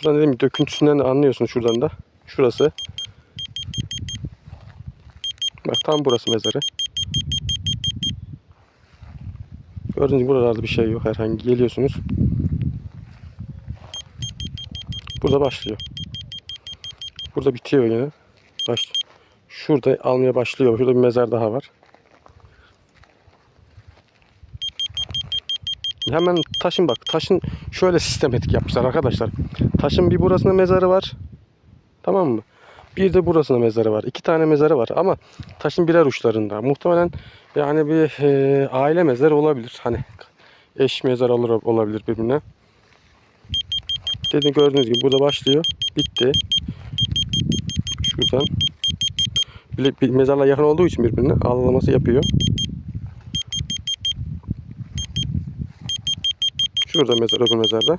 Şuradan dedim döküntüsünden de anlıyorsun şuradan da. Şurası. Bak tam burası mezarı. Gördüğünüz gibi buralarda bir şey yok herhangi. Geliyorsunuz. Burada başlıyor. Burada bitiyor yine. Baş. Şurada almaya başlıyor. Şurada bir mezar daha var. Hemen taşın bak. Taşın şöyle sistematik yapmışlar arkadaşlar. Taşın bir burasında mezarı var. Tamam mı? Bir de burasında mezarı var. İki tane mezarı var ama taşın birer uçlarında. Muhtemelen yani bir e, aile mezarı olabilir. Hani eş mezar olur olabilir birbirine. Dediğim gördüğünüz gibi burada başlıyor. Bitti. Şuradan. Bir, bir mezarla yakın olduğu için birbirine ağlaması yapıyor. Şurada mezar öbür mezarda.